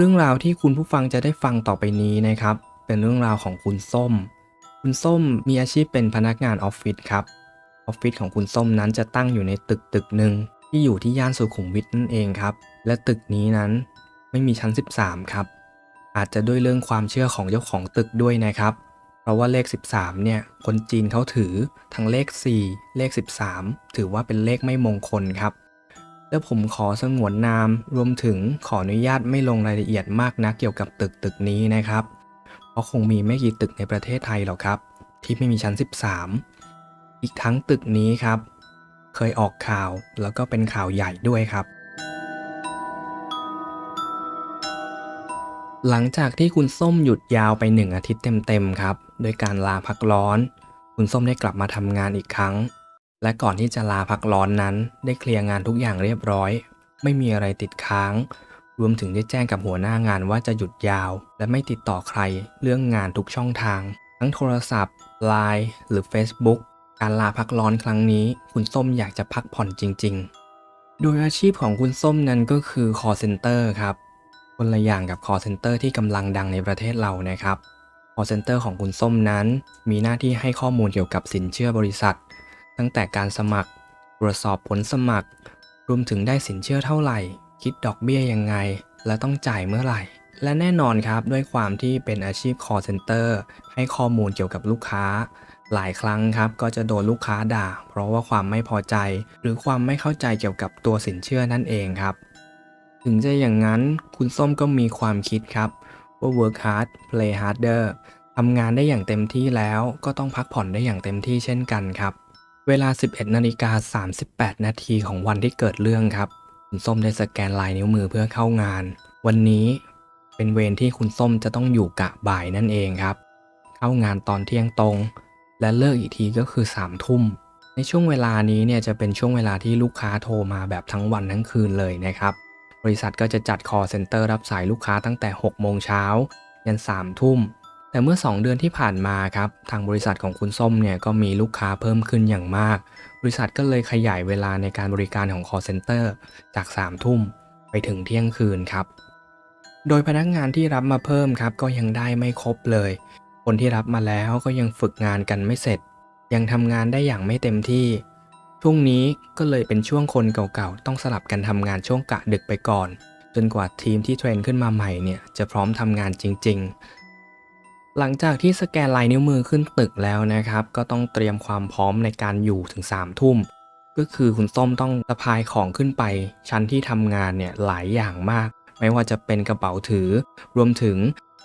เรื่องราวที่คุณผู้ฟังจะได้ฟังต่อไปนี้นะครับ เป็นเรื่องราวของคุณส้ม คุณส้มมีอาชีพเป็นพนักงานออฟฟิศครับ ออฟฟิศของคุณส้มนั้นจะตั้งอยู่ในตึกตึกหนึ่งที่อยู่ที่ย่านสุขุมวิทนั่นเองครับ และตึกนี้นั้นไม่มีชั้น 13 ครับ อาจจะด้วยเรื่องความเชื่อของเจ้าของตึกด้วยนะครับ เพราะว่าเลข 13 เนี่ย คนจีนเขาถือทั้งเลข 4 เลข 13 ถือว่าเป็นเลขไม่มงคลครับ แล้วผมขอสงวนนาม รวมถึงขออนุญาตไม่ลงรายละเอียดมากนะเกี่ยวกับตึกตึกนี้นะครับ เพราะคงมีไม่กี่ตึกในประเทศไทยหรอกครับ ที่ไม่มีชั้น 13 อีกทั้งตึกนี้ครับ เคยออกข่าวแล้วก็เป็นข่าวใหญ่ด้วยครับ หลังจากที่คุณส้มหยุดยาวไปหนึ่งอาทิตย์เต็มๆครับ โดยการลาพักร้อน คุณส้มได้กลับมาทำงานอีกครั้ง และก่อนที่จะลาพักร้อนนั้น ได้เคลียร์งานทุกอย่างเรียบร้อย ไม่มีอะไรติดค้าง รวมถึงได้แจ้งกับหัวหน้างานว่าจะหยุดยาว และไม่ติดต่อใครเรื่องงานทุกช่องทาง ทั้งโทรศัพท์ Line หรือ Facebook การลาพักร้อนครั้งนี้ คุณส้มอยากจะพักผ่อนจริง ๆ โดยอาชีพของคุณส้มนั้นก็คือ call center ครับ คนละอย่างกับ call center ที่กำลังดังในประเทศเรานะครับ call center ของคุณส้มนั้น มีหน้าที่ให้ข้อมูลเกี่ยวกับสินเชื่อบริษัท ตั้งแต่การสมัคร ตรวจสอบผลสมัคร รวมถึงได้สินเชื่อเท่าไหร่ คิดดอกเบี้ยยังไง และต้องจ่ายเมื่อไหร่ และแน่นอนครับด้วยความที่เป็นอาชีพ call center ให้ข้อมูลเกี่ยวกับลูกค้า หลายครั้งครับก็จะโดนลูกค้าด่า เพราะว่าความไม่พอใจ หรือความไม่เข้าใจเกี่ยวกับตัวสินเชื่อนั่นเองครับ ถึงจะอย่างนั้นคุณส้มก็มีความคิดครับว่า work hard play harder ทำงานได้อย่างเต็มที่แล้วก็ต้องพักผ่อนได้อย่างเต็มที่เช่นกันครับ เวลา 11นาฬิกา38 นาทีของวันที่เกิดเรื่องครับคุณส้มได้สแกนลายนิ้วมือเพื่อเข้างาน วันนี้เป็นเวรที่คุณส้มจะต้องอยู่กะบ่ายนั่นเองครับ เข้างานตอนเที่ยงตรง และเลิกอีกทีก็คือ3ามทุ่ม ในช่วงเวลานี้เนี่ยจะเป็นช่วงเวลาที่ลูกค้าโทรมาแบบทั้งวันทั้งคืนเลยนะครับ บริษัทก็จะจัด call center รับสายลูกค้าตั้งแต่6โมงเช้ายัน3ทุ่ม แต่เมื่อ 2 เดือนที่ผ่านมาครับทางบริษัทของคุณส้มเนี่ยก็มีลูกค้าเพิ่มขึ้นอย่างมาก บริษัทก็เลยขยายเวลาในการบริการของ call center จาก 3 ทุ่มไปถึงเที่ยงคืนครับ โดยพนักงานที่รับมาเพิ่มครับก็ยังได้ไม่ครบเลย คนที่รับมาแล้วก็ยังฝึกงานกันไม่เสร็จ ยังทำงานได้อย่างไม่เต็มที่ ช่วงนี้ก็เลยเป็นช่วงคนเก่าๆต้องสลับกันทำงานช่วงกะดึกไปก่อน จนกว่าทีมที่เทรนขึ้นมาใหม่เนี่ยจะพร้อมทำงานจริง ๆ หลังจากที่สแกนลายนิ้วมือขึ้นตึกแล้วนะครับ ก็ต้องเตรียมความพร้อมในการอยู่ถึง3ามทุ่ม ก็คือคุณส้มต้องสะพายของขึ้นไป ชั้นที่ทำงานเนี่ยหลายอย่างมาก ไม่ว่าจะเป็นกระเป๋าถือ รวมถึง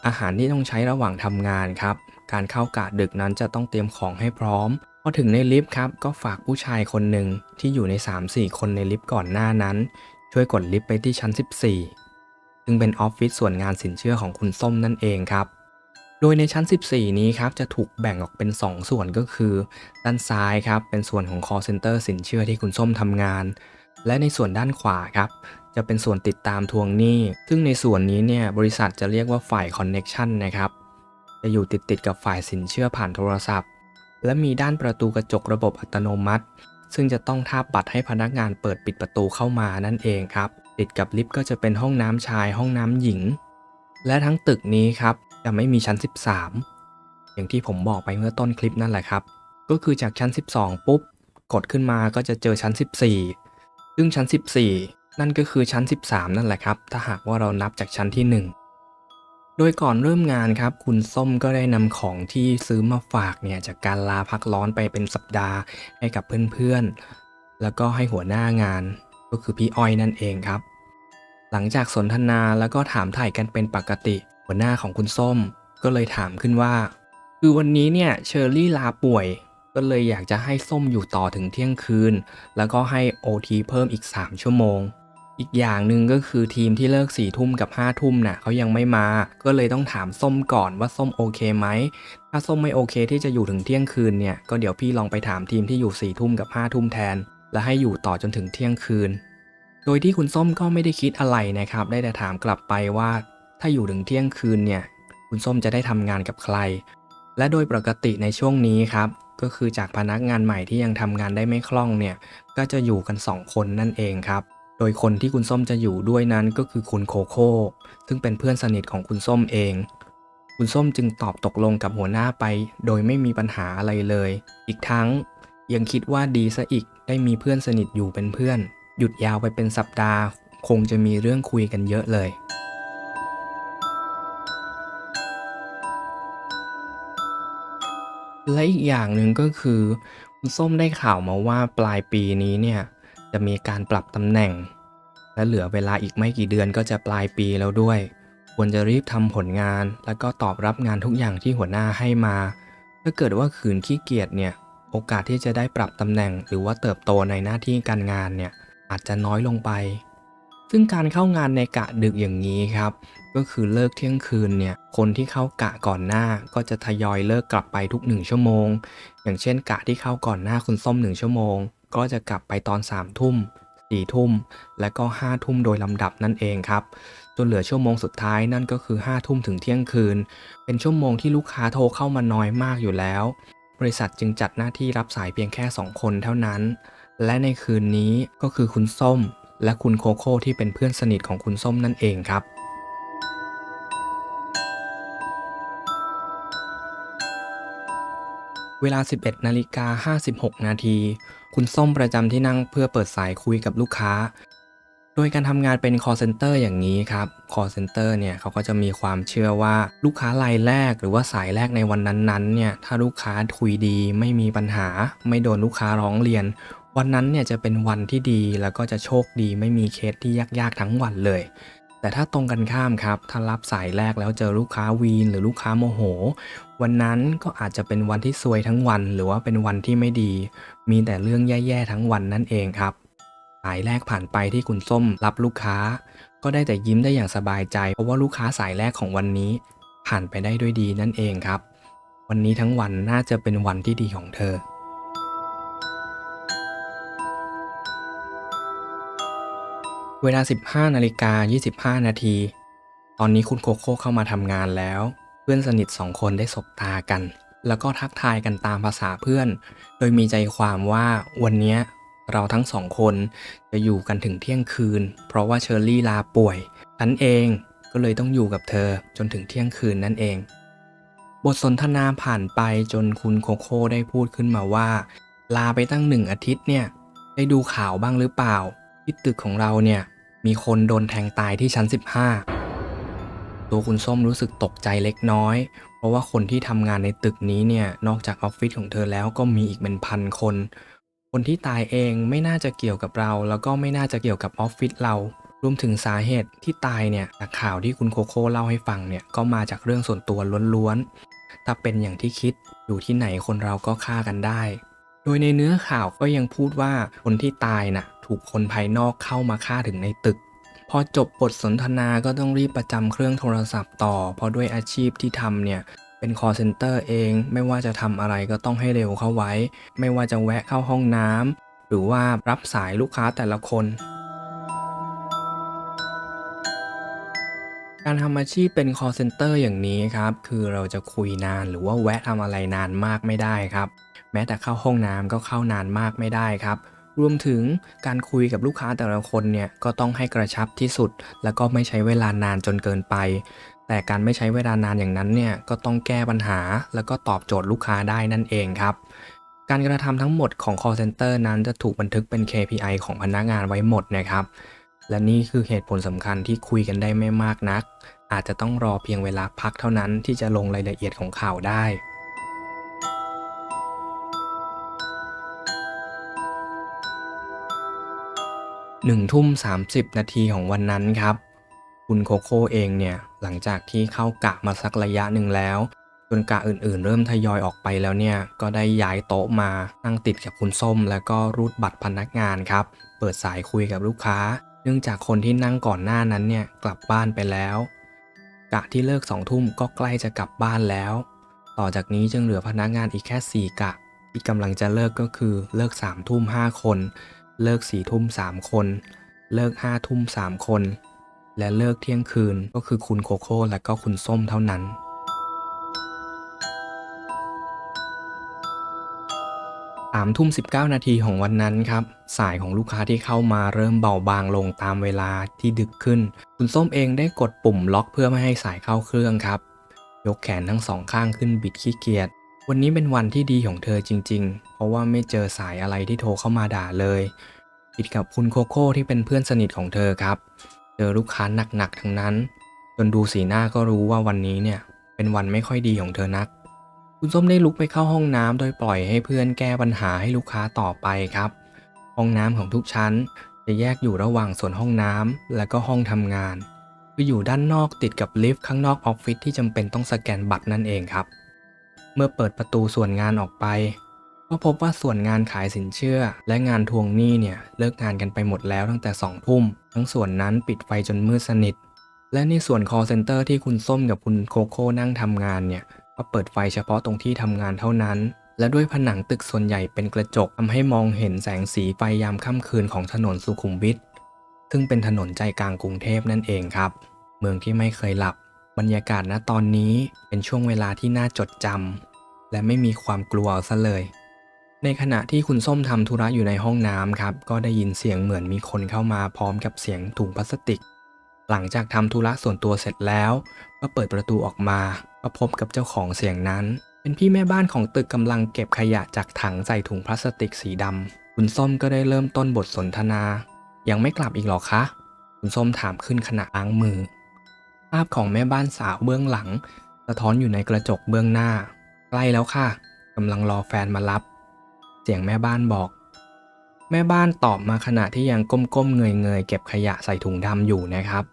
อาหารที่ต้องใช้ระหว่างทำงานครับ การเข้ากะดึกนั้นจะต้องเตรียมของให้พร้อม พอถึงในลิฟต์ครับ ก็ฝากผู้ชายคนหนึ่งที่อยู่ใน 3-4 คนในลิฟต์ก่อนหน้านั้น ช่วยกดลิฟต์ไปที่ชั้น 14 ซึ่งเป็นออฟฟิศส่วนงานสินเชื่อของคุณส้มนั่นเองครับ โดยในชั้น 14 นี้ครับจะถูกแบ่งออกเป็น 2 ส่วนก็คือ ด้านซ้ายครับเป็นส่วนของ call center สินเชื่อที่คุณส้มทำงาน และในส่วนด้านขวาครับจะเป็นส่วนติดตามทวงหนี้ ซึ่งในส่วนนี้เนี่ยบริษัทจะเรียกว่าฝ่าย connection นะครับ จะอยู่ติดติดกับฝ่ายสินเชื่อผ่านโทรศัพท์ และมีด้านประตูกระจกระบบอัตโนมัติ ซึ่งจะต้องทาบบัตรให้พนักงานเปิดปิดประตูเข้ามานั่นเองครับ ติดกับลิฟต์ก็จะเป็นห้องน้ำชายห้องน้ำหญิง และทั้งตึกนี้ครับ จะไม่มีชั้น 13 อย่างที่ผมบอกไปเมื่อต้นคลิปนั่นแหละครับ ก็คือจากชั้น 12 ปุ๊บ กดขึ้นมาก็จะเจอชั้น 14 ซึ่งชั้น 14 นั่นก็คือชั้น 13 นั่นแหละครับ ถ้าหากว่าเรานับจากชั้นที่ 1โดยก่อนเริ่มงานครับ คุณส้มก็ได้นำของที่ซื้อมาฝากเนี่ยจากการลาพักร้อนไปเป็นสัปดาห์ให้กับเพื่อนๆ แล้วก็ให้หัวหน้างาน ก็คือพี่อ้อยนั่นเองครับ หลังจากสนทนาแล้วก็ถามถ่ายกันเป็นปกติ หัวหน้าของคุณส้มก็เลยถามขึ้นว่า คือวันนี้เนี่ยเชอรี่ลาป่วย ก็เลยอยากจะให้ส้มอยู่ต่อถึงเที่ยงคืน แล้วก็ให้ OT เพิ่มอีก 3 ชั่วโมง อีกอย่างหนึ่งก็คือทีมที่เลิก4ี่ทุ่มกับ5้าทุ่มน่ะเขายังไม่มา ก็เลยต้องถามส้มก่อนว่าส้มโอเคไหม ถ้าส้มไม่โอเคที่จะอยู่ถึงเที่ยงคืนเนี่ย ก็เดี๋ยวพี่ลองไปถามทีมที่อยู่4ี่ทุ่มกับ5้าทุ่มแทน และให้อยู่ต่อจนถึงเที่ยงคืน โดยที่คุณส้มก็ไม่ได้คิดอะไรนะครับ ได้แต่ถามกลับไปว่า ถ้าอยู่ถึงเที่ยงคืนเนี่ย คุณส้มจะได้ทำงานกับใคร และโดยปกติในช่วงนี้ครับ ก็คือจากพนักงานใหม่ที่ยังทำงานได้ไม่คล่องเนี่ย ก็จะอยู่กัน 2 คนนั่นเองครับ โดยคนที่คุณส้มจะอยู่ด้วยนั้นก็คือคุณโคโค่ ซึ่งเป็นเพื่อนสนิทของคุณส้มเอง คุณส้มจึงตอบตกลงกับหัวหน้าไป โดยไม่มีปัญหาอะไรเลย อีกทั้งยังคิดว่าดีซะอีกได้มีเพื่อนสนิทอยู่เป็นเพื่อน หยุดยาวไปเป็นสัปดาห์ คงจะมีเรื่องคุยกันเยอะเลย และอีกอย่างหนึ่งก็คือ คุณส้มได้ข่าวมาว่าปลายปีนี้เนี่ย จะมีการปรับตำแหน่ง และเหลือเวลาอีกไม่กี่เดือนก็จะปลายปีแล้วด้วย ควรจะรีบทำผลงาน แล้วก็ตอบรับงานทุกอย่างที่หัวหน้าให้มา ถ้าเกิดว่าขืนขี้เกียจเนี่ย โอกาสที่จะได้ปรับตำแหน่ง หรือว่าเติบโตในหน้าที่การงานเนี่ยอาจจะน้อยลงไป ซึ่งการเข้างานในกะดึกอย่างนี้ครับ ก็คือเลิกเที่ยงคืนเนี่ยคนที่เข้ากะก่อนหน้าก็จะทยอยเลิกกลับไปทุกหนึ่งชั่วโมง อย่างเช่นกะที่เข้าก่อนหน้าคุณส้มหนึ่งชั่วโมง ก็จะกลับไปตอน3ามทุ่มสี่ทุ่มและก็5้าทุ่มโดยลำดับนั่นเองครับจนเหลือชั่วโมงสุดท้ายนั่นก็คือ5้าทุ่มถึงเที่ยงคืน เป็นชั่วโมงที่ลูกค้าโทรเข้ามาน้อยมากอยู่แล้ว บริษัทจึงจัดหน้าที่รับสายเพียงแค่ 2 คนเท่านั้น และในคืนนี้ก็คือคุณส้ม และคุณโคโค่ที่เป็นเพื่อนสนิทของคุณส้มนั่นเองครับ เวลา 11นาฬิกา56 นาที คุณส้มประจำที่นั่งเพื่อเปิดสายคุยกับลูกค้า โดยการทำงานเป็น call center อย่างนี้ครับ call center เนี่ยเขาก็จะมีความเชื่อว่าลูกค้ารายแรกหรือว่าสายแรกในวันนั้นๆ เนี่ย ถ้าลูกค้าคุยดีไม่มีปัญหา ไม่โดนลูกค้าร้องเรียน วันนั้นเนี่ยจะเป็นวันที่ดีแล้วก็จะโชคดีไม่มีเคสที่ยากๆทั้งวันเลย แต่ถ้าตรงกันข้ามครับ ถ้ารับสายแรกแล้วเจอลูกค้าวีนหรือลูกค้าโมโห วันนั้นก็อาจจะเป็นวันที่ซวยทั้งวัน หรือว่าเป็นวันที่ไม่ดี มีแต่เรื่องแย่ๆทั้งวันนั่นเองครับ สายแรกผ่านไปที่คุณส้มรับลูกค้า ก็ได้แต่ยิ้มได้อย่างสบายใจ เพราะว่าลูกค้าสายแรกของวันนี้ ผ่านไปได้ด้วยดีนั่นเองครับ วันนี้ทั้งวันน่าจะเป็นวันที่ดีของเธอ เวลา 15นาฬิกา25 นาที ตอนนี้คุณโคโค่เข้ามาทำงานแล้ว เพื่อนสนิทสองคนได้สบตากัน แล้วก็ทักทายกันตามภาษาเพื่อน โดยมีใจความว่าวันนี้เราทั้งสองคนจะอยู่กันถึงเที่ยงคืน เพราะว่าเชอร์รี่ลาป่วย ฉันเองก็เลยต้องอยู่กับเธอจนถึงเที่ยงคืนนั่นเอง บทสนทนาผ่านไปจนคุณโคโค่ได้พูดขึ้นมาว่า ลาไปตั้งหนึ่งอาทิตย์เนี่ย ได้ดูข่าวบ้างหรือเปล่าที่ตึกของเราเนี่ย มีคนโดนแทงตายที่ชั้น 15 ตัวคุณส้มรู้สึกตกใจเล็กน้อย เพราะว่าคนที่ทำงานในตึกนี้เนี่ยนอกจากออฟฟิศของเธอแล้วก็มีอีกเป็นพันคน คนที่ตายเองไม่น่าจะเกี่ยวกับเรา แล้วก็ไม่น่าจะเกี่ยวกับออฟฟิศเรา รวมถึงสาเหตุที่ตายเนี่ยจากข่าวที่คุณโคโค่เล่าให้ฟังเนี่ยก็มาจากเรื่องส่วนตัวล้วนๆถ้าเป็นอย่างที่คิดอยู่ที่ไหนคนเราก็ฆ่ากันได้ โดยในเนื้อข่าวก็ยังพูดว่าคนที่ตายน่ะ ถูกคนภายนอกเข้ามาฆ่าถึงในตึก พอจบบทสนทนาก็ต้องรีบประจำเครื่องโทรศัพท์ต่อ เพราะด้วยอาชีพที่ทำเนี่ยเป็น call center เอง ไม่ว่าจะทำอะไรก็ต้องให้เร็วเข้าไว้ ไม่ว่าจะแวะเข้าห้องน้ำหรือว่ารับสายลูกค้าแต่ละคน การทำอาชีพเป็น call center อย่างนี้ครับ คือเราจะคุยนานหรือว่าแวะทำอะไรนานมากไม่ได้ครับ แม้แต่เข้าห้องน้ำก็เข้านานมากไม่ได้ครับ รวมถึงการคุยกับลูกค้าแต่ละคนเนี่ยก็ต้องให้กระชับที่สุด แล้วก็ไม่ใช้เวลานานจนเกินไป แต่การไม่ใช้เวลานานอย่างนั้นเนี่ยก็ต้องแก้ปัญหา แล้วก็ตอบโจทย์ลูกค้าได้นั่นเองครับการกระทำทั้งหมดของ call center นั้นจะถูกบันทึกเป็น KPI ของพนักงานไว้หมดนะครับ และนี่คือเหตุผลสำคัญที่คุยกันได้ไม่มากนัก อาจจะต้องรอเพียงเวลาพักเท่านั้นที่จะลงรายละเอียดของข่าวได้ หนึ่งทุ่ม30 นาทีของวันนั้นครับ คุณโคโค่เองเนี่ยหลังจากที่เข้ากะมาสักระยะหนึ่งแล้วจนกะอื่นๆ เริ่มทยอยออกไปแล้วเนี่ยก็ได้ย้ายโต๊ะมานั่งติดกับคุณส้ม แล้วก็รูดบัตรพนักงานครับ เปิดสายคุยกับลูกค้า เนื่องจากคนที่นั่งก่อนหน้านั้นเนี่ยกลับบ้านไปแล้ว กะที่เลิกสองทุ่มก็ใกล้จะกลับบ้านแล้ว ต่อจากนี้จึงเหลือพนักงานอีกแค่สี่กะ ที่กำลังจะเลิกก็คือเลิกสามทุ่มห้าคน เลิกสี่ทุ่มสามคน เลิกห้าทุ่มสามคน และเลิกเที่ยงคืนก็คือคุณโคโค่และก็คุณส้มเท่านั้น สามทุ่มสิบเก้านาทีของวันนั้นครับ สายของลูกค้าที่เข้ามาเริ่มเบาบางลงตามเวลาที่ดึกขึ้น คุณส้มเองได้กดปุ่มล็อกเพื่อไม่ให้สายเข้าเครื่องครับ ยกแขนทั้งสองข้างขึ้นบิดขี้เกียจ วันนี้เป็นวันที่ดีของเธอจริง ๆ เพราะว่าไม่เจอสายอะไรที่โทรเข้ามาด่าเลยผิดกับคุณโคโค่ที่เป็นเพื่อนสนิทของเธอครับ เจอลูกค้าหนักๆทั้งนั้น จนดูสีหน้าก็รู้ว่าวันนี้เนี่ย เป็นวันไม่ค่อยดีของเธอนัก คุณส้มได้ลุกไปเข้าห้องน้ำโดยปล่อยให้เพื่อนแก้ปัญหาให้ลูกค้าต่อไปครับ ห้องน้ำของทุกชั้น จะแยกอยู่ระหว่างส่วนห้องน้ำและก็ห้องทำงาน คืออยู่ด้านนอกติดกับลิฟต์ข้างนอกออฟฟิศที่จำเป็นต้องสแกนบัตรนั่นเองครับ เมื่อเปิดประตูส่วนงานออกไป ก็พบว่าส่วนงานขายสินเชื่อ และงานทวงหนี้เนี่ยเลิกงานกันไปหมดแล้วตั้งแต่สองทุ่ม ทั้งส่วนนั้นปิดไฟจนมืดสนิท และในส่วน call center ที่คุณส้มกับคุณโคโค่นั่งทำงานเนี่ยก็เปิดไฟเฉพาะตรงที่ทำงานเท่านั้น และด้วยผนังตึกส่วนใหญ่เป็นกระจกทำให้มองเห็นแสงสีไฟยามค่ำคืนของถนนสุขุมวิทซึ่งเป็นถนนใจกลางกรุงเทพนั่นเองครับ เมืองที่ไม่เคยหลับ บรรยากาศณตอนนี้เป็นช่วงเวลาที่น่าจดจำและไม่มีความกลัวเอาซะเลย ในขณะที่คุณส้มทำธุระอยู่ในห้องน้ำครับ ก็ได้ยินเสียงเหมือนมีคนเข้ามาพร้อมกับเสียงถุงพลาสติก หลังจากทำธุระส่วนตัวเสร็จแล้ว ก็เปิดประตูออกมาก็พบกับเจ้าของเสียงนั้น เป็นพี่แม่บ้านของตึกกำลังเก็บขยะจากถังใส่ถุงพลาสติกสีดำคุณส้มก็ได้เริ่มต้นบทสนทนา ยังไม่กลับอีกหรอคะ คุณส้มถามขึ้นขณะล้างมือ ภาพของแม่บ้านสาวเบื้องหลัง สะท้อนอยู่ในกระจกเบื้องหน้า ใกล้แล้วค่ะกำลังรอแฟนมารับ เสียงแม่บ้านบอก แม่บ้านตอบมาขณะที่ยังก้มๆเงยๆเก็บขยะใส่ถุงดำอยู่นะครับ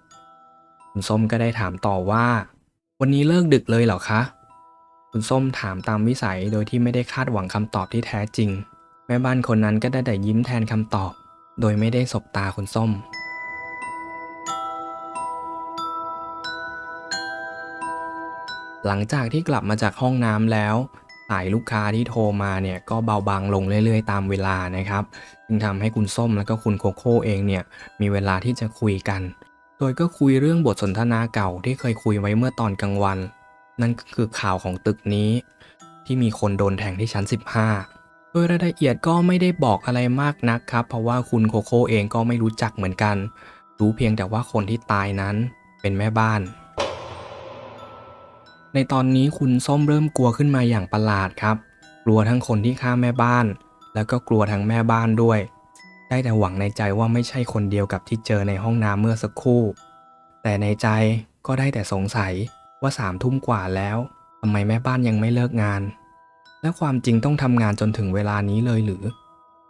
คุณส้มก็ได้ถามต่อว่า วันนี้เลิกดึกเลยเหรอคะ คุณส้มถามตามวิสัยโดยที่ไม่ได้คาดหวังคำตอบที่แท้จริง แม่บ้านคนนั้นก็ได้แต่ยิ้มแทนคำตอบ โดยไม่ได้สบตาคุณส้ม หลังจากที่กลับมาจากห้องน้ำแล้วสายลูกค้าที่โทรมาเนี่ยก็เบาบางลงเรื่อยๆ ตามเวลานะครับจึงทำให้คุณส้มและก็คุณโคโค่เองเนี่ยมีเวลาที่จะคุยกัน โดยก็คุยเรื่องบทสนทนาเก่าที่เคยคุยไว้เมื่อตอนกลางวัน นั่นก็คือข่าวของตึกนี้ ที่มีคนโดนแทงที่ชั้น 15 โดยรายละเอียดก็ไม่ได้บอกอะไรมากนักครับ เพราะว่าคุณโคโค่เองก็ไม่รู้จักเหมือนกัน รู้เพียงแต่ว่าคนที่ตายนั้นเป็นแม่บ้าน ในตอนนี้คุณส้มเริ่มกลัวขึ้นมาอย่างประหลาดครับ กลัวทั้งคนที่ฆ่าแม่บ้าน แล้วก็กลัวทั้งแม่บ้านด้วย ได้แต่หวังในใจว่าไม่ใช่คนเดียวกับที่เจอในห้องน้ำเมื่อสักครู่ แต่ในใจก็ได้แต่สงสัยว่าสามทุ่มกว่าแล้วทำไมแม่บ้านยังไม่เลิกงาน และความจริงต้องทำงานจนถึงเวลานี้เลยหรือ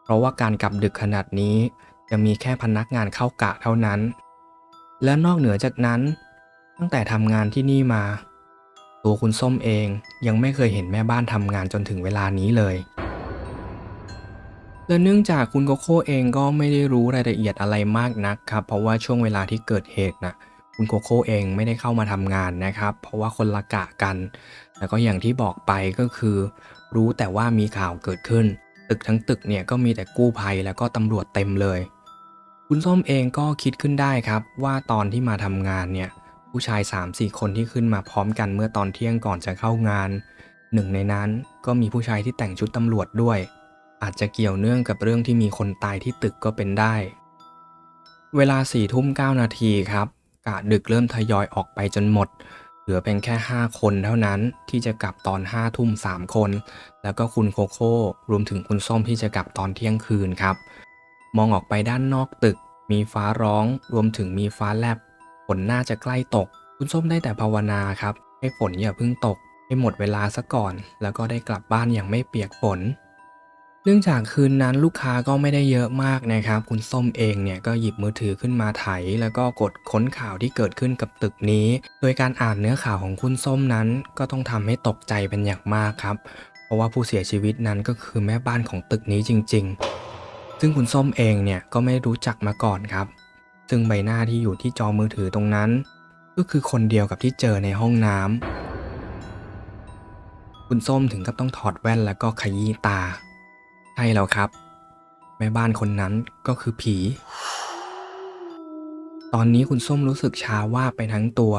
เพราะว่าการกลับดึกขนาดนี้ จะมีแค่พนักงานเข้ากะเท่านั้น และนอกเหนือจากนั้น ตั้งแต่ทำงานที่นี่มา ตัวคุณส้มเองยังไม่เคยเห็นแม่บ้านทำงานจนถึงเวลานี้เลย และเนื่องจากคุณโกโก้เองก็ไม่ได้รู้รายละเอียดอะไรมากนักครับ เพราะว่าช่วงเวลาที่เกิดเหตุนะคุณโกโก้เองไม่ได้เข้ามาทำงานนะครับ เพราะว่าคนละกะกัน แล้วก็อย่างที่บอกไปก็คือ รู้แต่ว่ามีข่าวเกิดขึ้น ตึกทั้งตึกเนี่ยก็มีแต่กู้ภัยแล้วก็ตำรวจเต็มเลย คุณส้มเองก็คิดขึ้นได้ครับว่าตอนที่มาทำงานเนี่ย ผู้ชาย 3-4 คนที่ขึ้นมาพร้อมกันเมื่อตอนเที่ยงก่อนจะเข้างาน หนึ่งในนั้นก็มีผู้ชายที่แต่งชุดตำรวจด้วย อาจจะเกี่ยวเนื่องกับเรื่องที่มีคนตายที่ตึกก็เป็นได้ เวลา4ี่ทุ่มเนาทีครับ กะดึกเริ่มทยอยออกไปจนหมด เหลือเป็นแค่ 5 คนเท่านั้นที่จะกลับตอน5้าทุ่ม3คน แล้วก็คุณโคโค่รวมถึงคุณส้มที่จะกลับตอนเที่ยงคืนครับ มองออกไปด้านนอกตึก มีฟ้าร้อง รวมถึงมีฟ้าแลบ นน่าจะใกล้ตก คุณส้มได้แต่ภาวนาครับ ให้ฝนอย่าเพิ่งตก ให้หมดเวลาซะก่อน แล้วก็ได้กลับบ้านอย่างไม่เปียกฝนเนื่องจากคืนนั้นลูกค้าก็ไม่ได้เยอะมากนะครับ คุณส้มเองเนี่ยก็หยิบมือถือขึ้นมาไถ แล้วก็กดค้นข่าวที่เกิดขึ้นกับตึกนี้ โดยการอ่านเนื้อข่าวของคุณส้มนั้น ก็ต้องทำให้ตกใจเป็นอย่างมากครับ เพราะว่าผู้เสียชีวิตนั้นก็คือแม่บ้านของตึกนี้จริง ๆ ซึ่งคุณส้มเองเนี่ยก็ไม่รู้จักมาก่อนครับ ซึ่งใบหน้าที่อยู่ที่จอมือถือตรงนั้น ก็คือคนเดียวกับที่เจอในห้องน้ำคุณส้มถึงกับต้องถอดแว่นแล้วก็ขยี้ตา ใช่แล้วครับ แม่บ้านคนนั้นก็คือผี ตอนนี้คุณส้มรู้สึกชาว่าไปทั้งตัว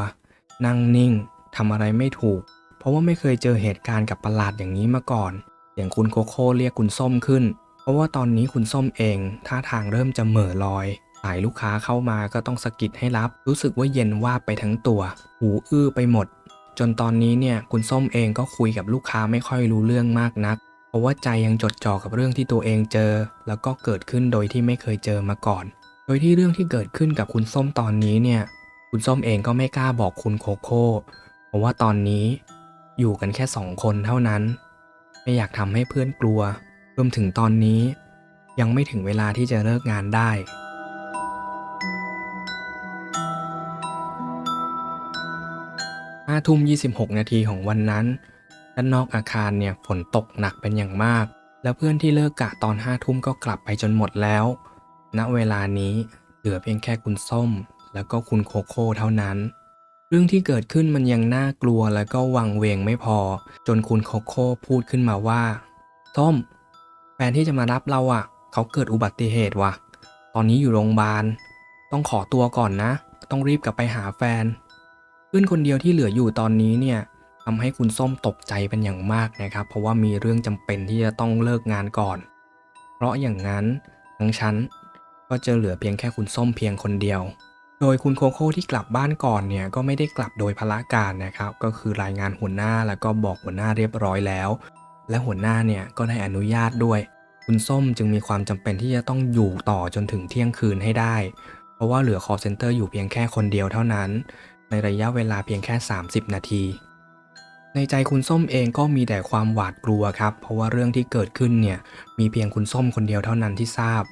นั่งนิ่งทำอะไรไม่ถูก เพราะว่าไม่เคยเจอเหตุการณ์กับประหลาดอย่างนี้มาก่อนเสียงคุณโคโค่เรียกคุณส้มขึ้น เพราะว่าตอนนี้คุณส้มเองท่าทางเริ่มจะเหม่อลอย สายลูกค้าเข้ามาก็ต้องสะกิดให้รับ รู้สึกว่าเย็นวาบไปทั้งตัว หูอื้อไปหมด จนตอนนี้เนี่ยคุณส้มเองก็คุยกับลูกค้าไม่ค่อยรู้เรื่องมากนัก เพราะว่าใจยังจดจ่อกับเรื่องที่ตัวเองเจอ แล้วก็เกิดขึ้นโดยที่ไม่เคยเจอมาก่อน โดยที่เรื่องที่เกิดขึ้นกับคุณส้มตอนนี้เนี่ย คุณส้มเองก็ไม่กล้าบอกคุณโคโค่เพราะว่าตอนนี้อยู่กันแค่สองคนเท่านั้น ไม่อยากทำให้เพื่อนกลัว รวมถึงตอนนี้ยังไม่ถึงเวลาที่จะเลิกงานได้ ห้าทุ่ม 26 นาทีของวันนั้น ด้านนอกอาคารเนี่ยฝนตกหนักเป็นอย่างมาก แล้วเพื่อนที่เลิกกะตอนห้าทุ่มก็กลับไปจนหมดแล้ว ณ เวลานี้เหลือเพียงแค่คุณส้ม แล้วก็คุณโคโค่เท่านั้น เรื่องที่เกิดขึ้นมันยังน่ากลัวแล้วก็วังเวงไม่พอ จนคุณโคโค่พูดขึ้นมาว่า ส้ม แฟนที่จะมารับเราอะ่ะ เขาเกิดอุบัติเหตุว่ะ ตอนนี้อยู่โรงพยาบาล ต้องขอตัวก่อนนะ ต้องรีบกลับไปหาแฟน เพื่อนคนเดียวที่เหลืออยู่ตอนนี้เนี่ยทำให้คุณส้มตกใจเป็นอย่างมากนะครับ เพราะว่ามีเรื่องจำเป็นที่จะต้องเลิกงานก่อน เพราะอย่างนั้นทั้งฉันก็จะเหลือเพียงแค่คุณส้มเพียงคนเดียว โดยคุณโคโค่ที่กลับบ้านก่อนเนี่ยก็ไม่ได้กลับโดยพละการนะครับ ก็คือรายงานหัวหน้าแล้วก็บอกหัวหน้าเรียบร้อยแล้ว และหัวหน้าเนี่ยก็ได้อนุญาตด้วย คุณส้มจึงมีความจำเป็นที่จะต้องอยู่ต่อจนถึงเที่ยงคืนให้ได้ เพราะว่าเหลือ call center อยู่เพียงแค่คนเดียวเท่านั้น ในระยะเวลาเพียงแค่ 30 นาที ในใจคุณส้มเองก็มีแต่ความหวาดกลัวครับ เพราะว่าเรื่องที่เกิดขึ้นเนี่ยมีเพียงคุณส้มคนเดียวเท่านั้นที่ทราบ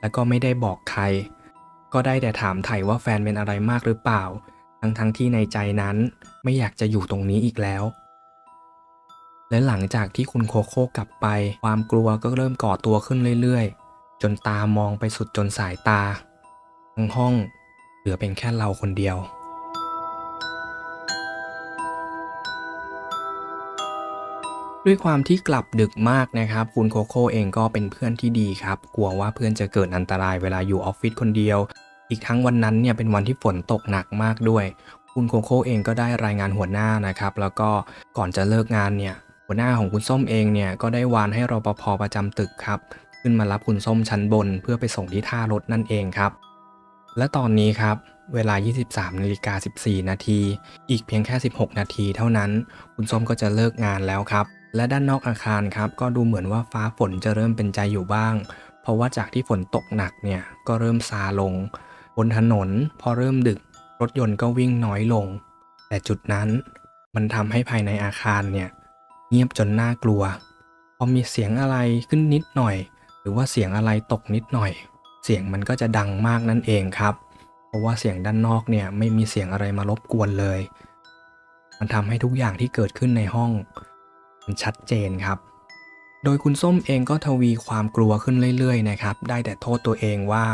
และก็ไม่ได้บอกใคร ก็ได้แต่ถามไถ่ว่าแฟนเป็นอะไรมากหรือเปล่า ทั้งทั้งๆที่ในใจนั้นไม่อยากจะอยู่ตรงนี้อีกแล้ว และหลังจากที่คุณโคโค่กลับไป ความกลัวก็เริ่มก่อตัวขึ้นเรื่อยๆ จนตามองไปสุดจนสายตา ทั้งห้องเหลือเป็นแค่เราคนเดียว ด้วยความที่กลับดึกมากนะครับ คุณโคโค่เองก็เป็นเพื่อนที่ดีครับ กลัวว่าเพื่อนจะเกิดอันตรายเวลาอยู่ออฟฟิศคนเดียว อีกทั้งวันนั้นเนี่ยเป็นวันที่ฝนตกหนักมากด้วย คุณโคโค่เองก็ได้รายงานหัวหน้านะครับ แล้วก็ก่อนจะเลิกงานเนี่ย หัวหน้าของคุณส้มเองเนี่ยก็ได้วานให้รปภประจำตึกครับขึ้นมารับคุณส้มชั้นบน เพื่อไปส่งที่ท่ารถนั่นเองครับ และตอนนี้ครับเวลา 23นาฬิกา14 นาที อีกเพียงแค่ 16 นาทีเท่านั้น คุณส้มก็จะเลิกงานแล้วครับ และด้านนอกอาคารครับก็ดูเหมือนว่าฟ้าฝนจะเริ่มเป็นใจอยู่บ้าง เพราะว่าจากที่ฝนตกหนักเนี่ยก็เริ่มซาลง บนถนนพอเริ่มดึกรถยนต์ก็วิ่งน้อยลง แต่จุดนั้นมันทำให้ภายในอาคารเนี่ยเงียบจนน่ากลัว พอมีเสียงอะไรขึ้นนิดหน่อย หรือว่าเสียงอะไรตกนิดหน่อย เสียงมันก็จะดังมากนั่นเองครับ เพราะว่าเสียงด้านนอกเนี่ยไม่มีเสียงอะไรมารบกวนเลย มันทำให้ทุกอย่างที่เกิดขึ้นในห้อง ชัดเจนครับ โดยคุณส้มเองก็ทวีความกลัวขึ้นเรื่อยๆนะครับ ได้แต่โทษตัวเองว่า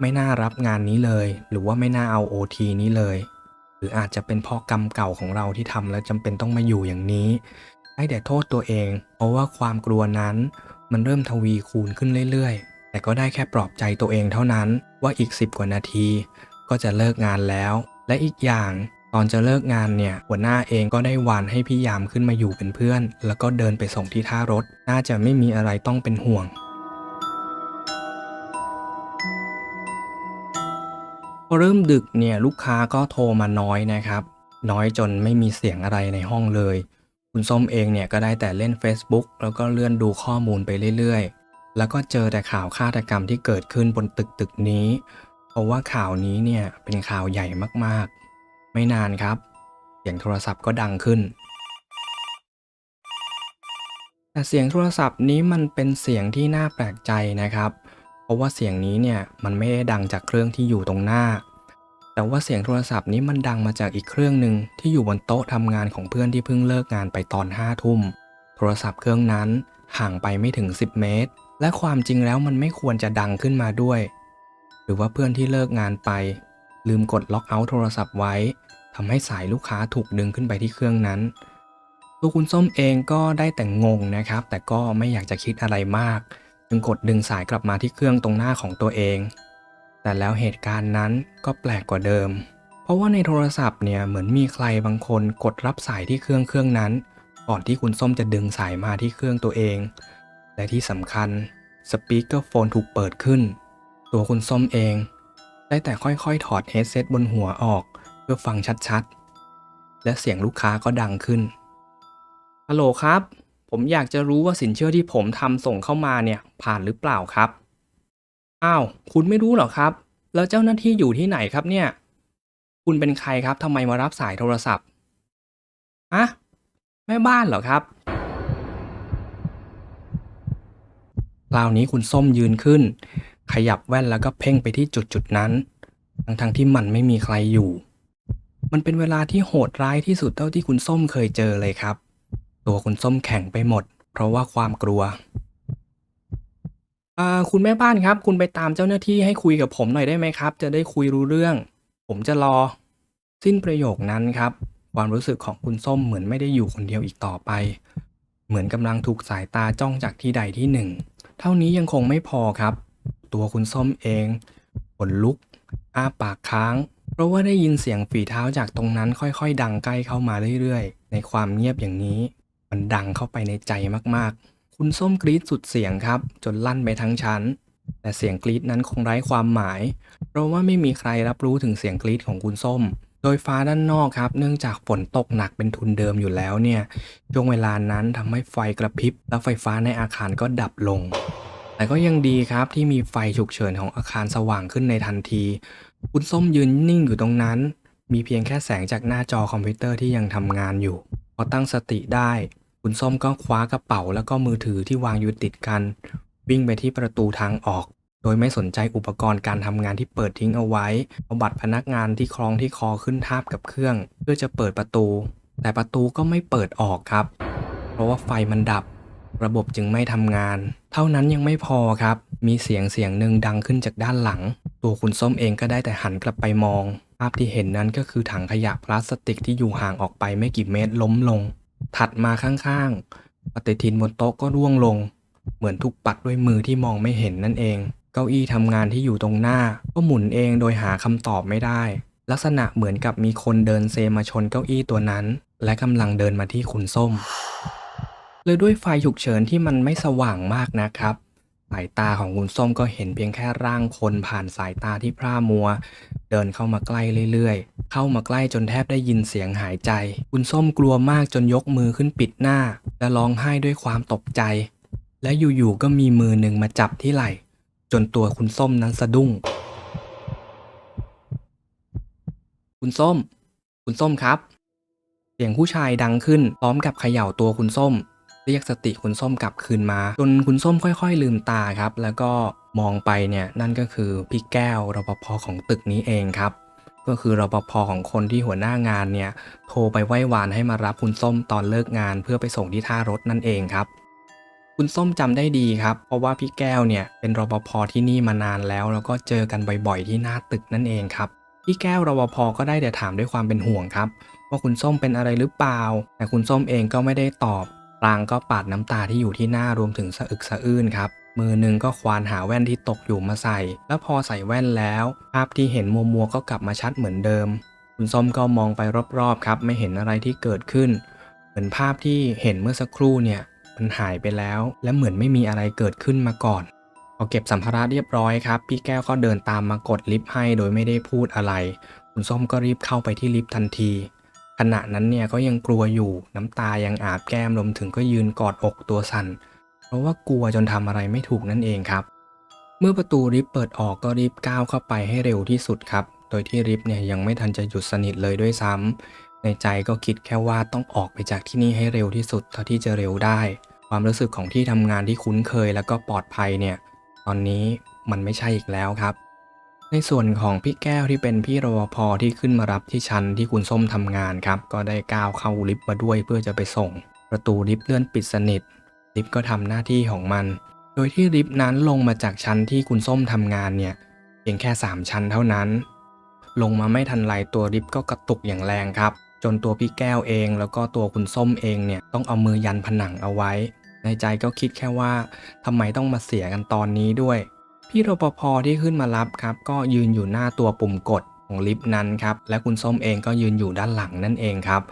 ไม่น่ารับงานนี้เลย หรือว่าไม่น่าเอาโอทีนี้เลย หรืออาจจะเป็นเพราะกรรมเก่าของเราที่ทำแล้วจำเป็นต้องมาอยู่อย่างนี้ ได้แต่โทษตัวเอง เพราะว่าความกลัวนั้น มันเริ่มทวีคูณขึ้นเรื่อยๆ แต่ก็ได้แค่ปลอบใจตัวเองเท่านั้นว่าอีก 10 กว่านาที ก็จะเลิกงานแล้ว และอีกอย่าง อนจะเลิกงานเนี่ยหัวหน้าเองก็ได้วานให้พี่ยามขึ้นมาอยู่เป็นเพื่อน แล้วก็เดินไปส่งที่ท่ารถ น่าจะไม่มีอะไรต้องเป็นห่วงพอเริ่มดึกเนี่ยลูกค้าก็โทรมาน้อยนะครับ น้อยจนไม่มีเสียงอะไรในห้องเลย คุณส้มเองเนี่ยก็ได้แต่เล่น Facebook แล้วก็เลื่อนดูข้อมูลไปเรื่อยๆ แล้วก็เจอแต่ข่าวฆาตกรรมที่เกิดขึ้นบนตึกตึกนี้ เพราะว่าข่าวนี้เนี่ยเป็นข่าวใหญ่มาก ไม่นานครับ เสียงโทรศัพท์ก็ดังขึ้น แต่เสียงโทรศัพท์นี้มันเป็นเสียงที่น่าแปลกใจนะครับ เพราะว่าเสียงนี้เนี่ยมันไม่ได้ดังจากเครื่องที่อยู่ตรงหน้า แต่ว่าเสียงโทรศัพท์นี้มันดังมาจากอีกเครื่องหนึ่งที่อยู่บนโต๊ะทำงานของเพื่อนที่เพิ่งเลิกงานไปตอนห้าทุ่ม โทรศัพท์เครื่องนั้นห่างไปไม่ถึง 10 เมตร และความจริงแล้วมันไม่ควรจะดังขึ้นมาด้วย หรือว่าเพื่อนที่เลิกงานไป ลืมกดล็อกเอาท์โทรศัพท์ไว้ ทำให้สายลูกค้าถูกดึงขึ้นไปที่เครื่องนั้น ตัวคุณส้มเองก็ได้แต่งงนะครับ แต่ก็ไม่อยากจะคิดอะไรมาก จึงกดดึงสายกลับมาที่เครื่องตรงหน้าของตัวเอง แต่แล้วเหตุการณ์นั้นก็แปลกกว่าเดิม เพราะว่าในโทรศัพท์เนี่ยเหมือนมีใครบางคนกดรับสายที่เครื่องเครื่องนั้น ก่อนที่คุณส้มจะดึงสายมาที่เครื่องตัวเอง และที่สำคัญสปีกเกอร์โฟนถูกเปิดขึ้น ตัวคุณส้มเอง ได้แต่ค่อยๆ ถอดเฮดเซตบนหัวออก พื่อฟังชัดๆ และเสียงลูกค้าก็ดังขึ้น ฮัลโหลครับ ผมอยากจะรู้ว่าสินเชื่อที่ผมทำส่งเข้ามาเนี่ยผ่านหรือเปล่าครับ อ้าว คุณไม่รู้เหรอครับ แล้วเจ้าหน้าที่อยู่ที่ไหนครับเนี่ย คุณเป็นใครครับทำไมมารับสายโทรศัพท์อะแม่บ้านเหรอครับคราวนี้คุณส้มยืนขึ้น ขยับแว่นแล้วก็เพ่งไปที่จุดจุดๆนั้น ทั้งๆทที่มันไม่มีใครอยู่ มันเป็นเวลาที่โหดร้ายที่สุดเท่าที่คุณส้มเคยเจอเลยครับ ตัวคุณส้มแข็งไปหมด เพราะว่าความกลัวคุณแม่บ้านครับ คุณไปตามเจ้าหน้าที่ให้คุยกับผมหน่อยได้ไหมครับ จะได้คุยรู้เรื่อง ผมจะรอ สิ้นประโยคนั้นครับ ความรู้สึกของคุณส้มเหมือนไม่ได้อยู่คนเดียวอีกต่อไป เหมือนกำลังถูกสายตาจ้องจากที่ใดที่หนึ่ง เท่านี้ยังคงไม่พอครับ ตัวคุณส้มเองขนลุก อ้าปากค้าง ราะว่าได้ยินเสียงฝีเท้าจากตรงนั้นค่อยๆ ดังใกล้เข้ามาเรื่อยๆ ในความเงียบอย่างนี้ มันดังเข้าไปในใจมากๆ คุณส้มกรีดสุดเสียงครับ จนลั่นไปทั้งชั้น แต่เสียงกรีดนั้นคงไร้ความหมาย เพราะว่าไม่มีใครรับรู้ถึงเสียงกรีดของคุณส้ม โดยฟ้าด้านนอกครับ เนื่องจากฝนตกหนักเป็นทุนเดิมอยู่แล้วเนี่ย ช่วงเวลานั้นทำให้ไฟกระพริบ และไฟฟ้าในอาคารก็ดับลง แต่ก็ยังดีครับที่มีไฟฉุกเฉินของอาคารสว่างขึ้นในทันที คุณส้มยืนนิ่งอยู่ตรงนั้น มีเพียงแค่แสงจากหน้าจอคอมพิวเตอร์ที่ยังทำงานอยู่ พอตั้งสติได้ คุณส้มก็คว้ากระเป๋าแล้วก็มือถือที่วางอยู่ติดกัน วิ่งไปที่ประตูทางออก โดยไม่สนใจอุปกรณ์การทำงานที่เปิดทิ้งเอาไว้เอาบัตรพนักงานที่คล้องที่คอขึ้นทาบกับเครื่อง เพื่อจะเปิดประตู แต่ประตูก็ไม่เปิดออกครับ เพราะว่าไฟมันดับ ระบบจึงไม่ทำงาน เท่านั้นยังไม่พอครับ มีเสียงเสียงหนึ่งดังขึ้นจากด้านหลัง ตัวคุณส้มเองก็ได้แต่หันกลับไปมอง ภาพที่เห็นนั้นก็คือถังขยะพลาสติกที่อยู่ห่างออกไปไม่กี่เมตรล้มลง ถัดมาข้างๆ ปฏิทินบนโต๊ะก็ร่วงลง เหมือนถูกปัดด้วยมือที่มองไม่เห็นนั่นเอง เก้าอี้ทำงานที่อยู่ตรงหน้า ก็หมุนเองโดยหาคำตอบไม่ได้ ลักษณะเหมือนกับมีคนเดินเซมาชนเก้าอี้ตัวนั้น และกำลังเดินมาที่คุณส้ม เลยด้วยไฟฉุกเฉินที่มันไม่สว่างมากนะครับ สายตาของคุณส้มก็เห็นเพียงแค่ร่างคนผ่านสายตาที่พร่ามัว เดินเข้ามาใกล้เรื่อยๆ เข้ามาใกล้จนแทบได้ยินเสียงหายใจ คุณส้มกลัวมากจนยกมือขึ้นปิดหน้า และร้องไห้ด้วยความตกใจ และอยู่ๆก็มีมือหนึ่งมาจับที่ไหล่ จนตัวคุณส้มนั้นสะดุ้ง คุณส้ม คุณส้มครับ เสียงผู้ชายดังขึ้นพร้อมกับเขย่าตัวคุณส้ม เรียกสติคุณส้มกลับคืนมา จนคุณส้มค่อย ๆ ลืมตาครับ แล้วก็มองไปเนี่ยนั่นก็คือพี่แก้วรปภของตึกนี้เองครับ ก็คือรปภของคนที่หัวหน้างานเนี่ยโทรไปไหว้วานให้มารับคุณส้มตอนเลิกงาน เพื่อไปส่งที่ท่ารถนั่นเองครับคุณส้มจำได้ดีครับ เพราะว่าพี่แก้วเนี่ยเป็นรปภที่นี่มานานแล้ว แล้วก็เจอกันบ่อยๆที่หน้าตึกนั่นเองครับ พี่แก้วรปภก็ได้แต่ถามด้วยความเป็นห่วงครับ ว่าคุณส้มเป็นอะไรหรือเปล่า แต่คุณส้มเองก็ไม่ได้ตอบ ปรางก็ปาดน้ำตาที่อยู่ที่หน้ารวมถึงสะอึกสะอื้นครับมือหนึ่งก็ควานหาแว่นที่ตกอยู่มาใส่ แล้วพอใส่แว่นแล้ว ภาพที่เห็นมัวมัวก็กลับมาชัดเหมือนเดิม คุณส้มก็มองไปรอบๆครับ ไม่เห็นอะไรที่เกิดขึ้น เหมือนภาพที่เห็นเมื่อสักครู่เนี่ย มันหายไปแล้ว และเหมือนไม่มีอะไรเกิดขึ้นมาก่อน พอเก็บสัมภาระเรียบร้อยครับ พี่แก้วก็เดินตามมากดลิฟต์ให้โดยไม่ได้พูดอะไร คุณส้มก็รีบเข้าไปที่ลิฟต์ทันที ขณะนั้นเนี่ยก็ยังกลัวอยู่น้ำตายังอาบแก้มรวมถึงก็ยืนกอดอกตัวสั่น เพราะว่ากลัวจนทำอะไรไม่ถูกนั่นเองครับ เมื่อประตูลิฟต์เปิดออกก็รีบก้าวเข้าไปให้เร็วที่สุดครับ โดยที่ลิฟต์เนี่ยยังไม่ทันจะหยุดสนิทเลยด้วยซ้ำในใจก็คิดแค่ว่าต้องออกไปจากที่นี่ให้เร็วที่สุดเท่าที่จะเร็วได้ ความรู้สึกของที่ทำงานที่คุ้นเคยแล้วก็ปลอดภัยเนี่ย ตอนนี้มันไม่ใช่อีกแล้วครับ ในส่วนของพี่แก้วที่เป็นพี่รปภที่ขึ้นมารับที่ชั้นที่คุณส้มทำงานครับ ก็ได้ก้าวเข้าลิฟต์มาด้วยเพื่อจะไปส่ง ประตูลิฟต์เลื่อนปิดสนิท ลิฟต์ก็ทำหน้าที่ของมัน โดยที่ลิฟต์นั้นลงมาจากชั้นที่คุณส้มทำงานเนี่ยเพียงแค่ 3 ชั้นเท่านั้น ลงมาไม่ทันไรตัวลิฟต์ก็กระตุกอย่างแรงครับ จนตัวพี่แก้วเองแล้วก็ตัวคุณส้มเองเนี่ยต้องเอามือยันผนังเอาไว้ ในใจก็คิดแค่ว่าทำไมต้องมาเสียกันตอนนี้ด้วย พี่รปภที่ขึ้นมารับครับ ก็ยืนอยู่หน้าตัวปุ่มกดของลิฟต์นั้นครับ และคุณส้มเองก็ยืนอยู่ด้านหลังนั่นเองครับ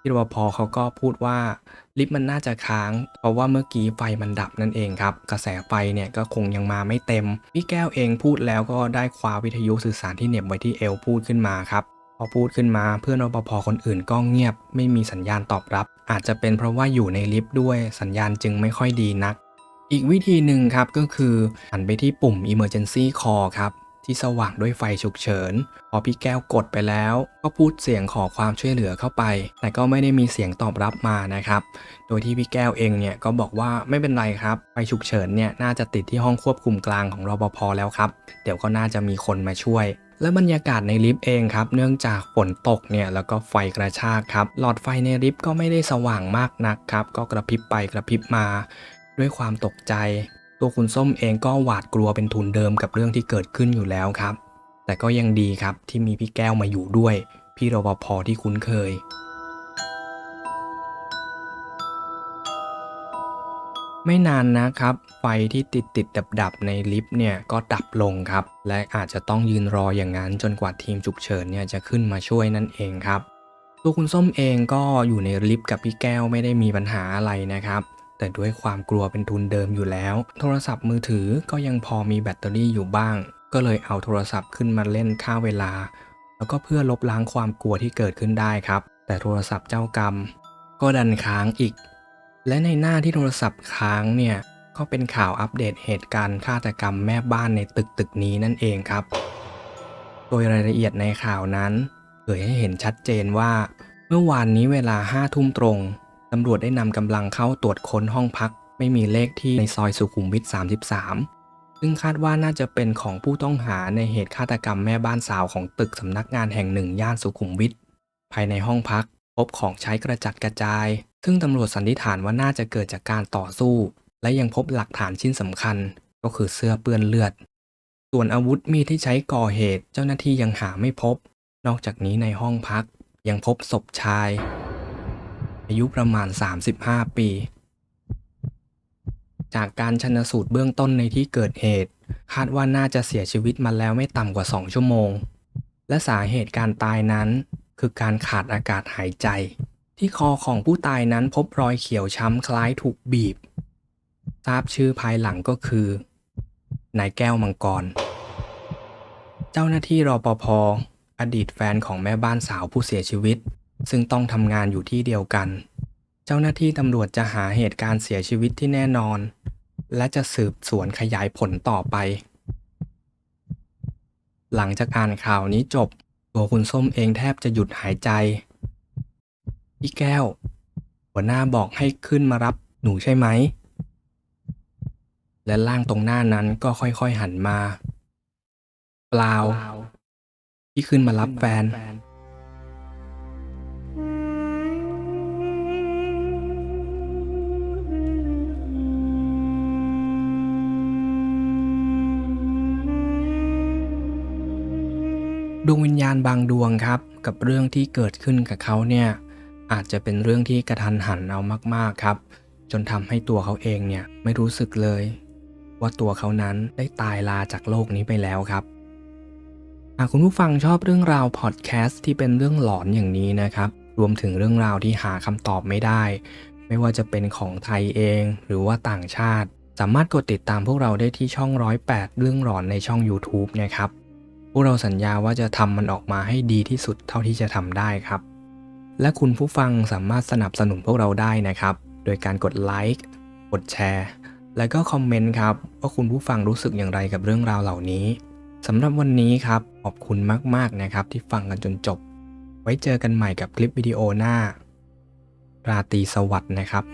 พี่รปภเขาก็พูดว่าลิฟต์มันน่าจะค้าง เพราะว่าเมื่อกี้ไฟมันดับนั่นเองครับ กระแสไฟเนี่ยก็คงยังมาไม่เต็ม พี่แก้วเองพูดแล้วก็ได้คว้าวิทยุสื่อสารที่เหน็บไว้ที่เอวพูดขึ้นมาครับพอพูดขึ้นมาเพื่อนรปภคนอื่นก็เงียบ ไม่มีสัญญาณตอบรับ อาจจะเป็นเพราะว่าอยู่ในลิฟต์ด้วยสัญญาณจึงไม่ค่อยดีนัก อีกวิธีหนึ่งครับก็คือหันไปที่ปุ่ม emergency call ครับ ที่สว่างด้วยไฟฉุกเฉิน พอพี่แก้วกดไปแล้ว ก็พูดเสียงขอความช่วยเหลือเข้าไป แต่ก็ไม่ได้มีเสียงตอบรับมานะครับ โดยที่พี่แก้วเองเนี่ยก็บอกว่าไม่เป็นไรครับ ไฟฉุกเฉินเนี่ยน่าจะติดที่ห้องควบคุมกลางของรปภแล้วครับ เดี๋ยวก็น่าจะมีคนมาช่วยและบรรยากาศในลิฟต์เองครับ เนื่องจากฝนตกเนี่ยแล้วก็ไฟกระชากครับ หลอดไฟในลิฟต์ก็ไม่ได้สว่างมากนักครับ ก็กระพริบไปกระพริบมา ด้วยความตกใจ ตัวคุณส้มเองก็หวาดกลัวเป็นทุนเดิมกับเรื่องที่เกิดขึ้นอยู่แล้วครับ แต่ก็ยังดีครับที่มีพี่แก้วมาอยู่ด้วย พี่รปภที่คุ้นเคย ไม่นานนะครับ ไฟที่ติดติดดับดับในลิฟต์เนี่ยก็ดับลงครับ และอาจจะต้องยืนรออย่างนั้นจนกว่าทีมฉุกเฉินเนี่ยจะขึ้นมาช่วยนั่นเองครับ ตัวคุณส้มเองก็อยู่ในลิฟต์กับพี่แก้วไม่ได้มีปัญหาอะไรนะครับ แต่ด้วยความกลัวเป็นทุนเดิมอยู่แล้ว โทรศัพท์มือถือก็ยังพอมีแบตเตอรี่อยู่บ้าง ก็เลยเอาโทรศัพท์ขึ้นมาเล่นค่าเวลา แล้วก็เพื่อลบล้างความกลัวที่เกิดขึ้นได้ครับ แต่โทรศัพท์เจ้ากรรม ก็ดันค้างอีก และในหน้าที่โทรศัพท์ค้างเนี่ยก็เป็นข่าวอัปเดตเหตุการณ์ฆาตกรรมแม่บ้านในตึกตึกนี้นั่นเองครับ โดยรายละเอียดในข่าวนั้นเผยให้เห็นชัดเจนว่า เมื่อวานนี้เวลาห้าทุ่มตรง ตำรวจได้นำกำลังเข้าตรวจค้นห้องพัก ไม่มีเลขที่ในซอยสุขุมวิท 33 ซึ่งคาดว่าน่าจะเป็นของผู้ต้องหาในเหตุฆาตกรรมแม่บ้านสาวของตึกสำนักงานแห่งหนึ่งย่านสุขุมวิท ภายในห้องพัก พบของใช้กระจัดกระจาย ซึ่งตำรวจสันนิษฐานว่าน่าจะเกิดจากการต่อสู้ และยังพบหลักฐานชิ้นสำคัญ ก็คือเสื้อเปื้อนเลือด ส่วนอาวุธมีดที่ใช้ก่อเหตุ เจ้าหน้าที่ยังหาไม่พบ นอกจากนี้ในห้องพักยังพบศพชาย อายุประมาณ 35 ปี จากการชันสูตรเบื้องต้นในที่เกิดเหตุ คาดว่าน่าจะเสียชีวิตมาแล้วไม่ต่ำกว่า 2 ชั่วโมง และสาเหตุการตายนั้นคือการขาดอากาศหายใจ ที่คอของผู้ตายนั้นพบรอยเขียวช้ำคล้ายถูกบีบ ทราบชื่อภายหลังก็คือนายแก้วมังกร เจ้าหน้าที่รอปภอดีตแฟนของแม่บ้านสาวผู้เสียชีวิต ซึ่งต้องทำงานอยู่ที่เดียวกัน เจ้าหน้าที่ตำรวจจะหาเหตุการณ์เสียชีวิตที่แน่นอน และจะสืบสวนขยายผลต่อไป หลังจากอ่านข่าวนี้จบ ตัวคุณส้มเองแทบจะหยุดหายใจพี่แก้ว หัวหน้าบอกให้ขึ้นมารับหนูใช่ไหม และร่างตรงหน้านั้นก็ค่อยๆหันมา เปล่า ที่ขึ้นมารับแฟน ดวงวิญญาณบางดวงครับ กับเรื่องที่เกิดขึ้นกับเขาเนี่ยอาจจะเป็นเรื่องที่กระทันหันเอามากๆครับ จนทำให้ตัวเขาเองเนี่ยไม่รู้สึกเลย ว่าตัวเขานั้นได้ตายลาจากโลกนี้ไปแล้วครับหากคุณผู้ฟังชอบเรื่องราวพอดแคสต์ที่เป็นเรื่องหลอนอย่างนี้นะครับ รวมถึงเรื่องราวที่หาคำตอบไม่ได้ ไม่ว่าจะเป็นของไทยเอง หรือว่าต่างชาติ สามารถกดติดตามพวกเราได้ที่ช่องร้อยแปดเรื่องหลอนในช่อง YouTube นะครับ พวกเราสัญญาว่าจะทำมันออกมาให้ดีที่สุดเท่าที่จะทำได้ครับ และคุณผู้ฟังสามารถสนับสนุนพวกเราได้นะครับ โดยการกดไลค์กดแชร์และก็คอมเมนต์ครับว่าคุณผู้ฟังรู้สึกอย่างไรกับเรื่องราวเหล่านี้สำหรับวันนี้ครับขอบคุณมากๆนะครับ ที่ฟังกันจนจบ ไว้เจอกันใหม่กับคลิปวิดีโอหน้าราตรีสวัสดิ์นะครับ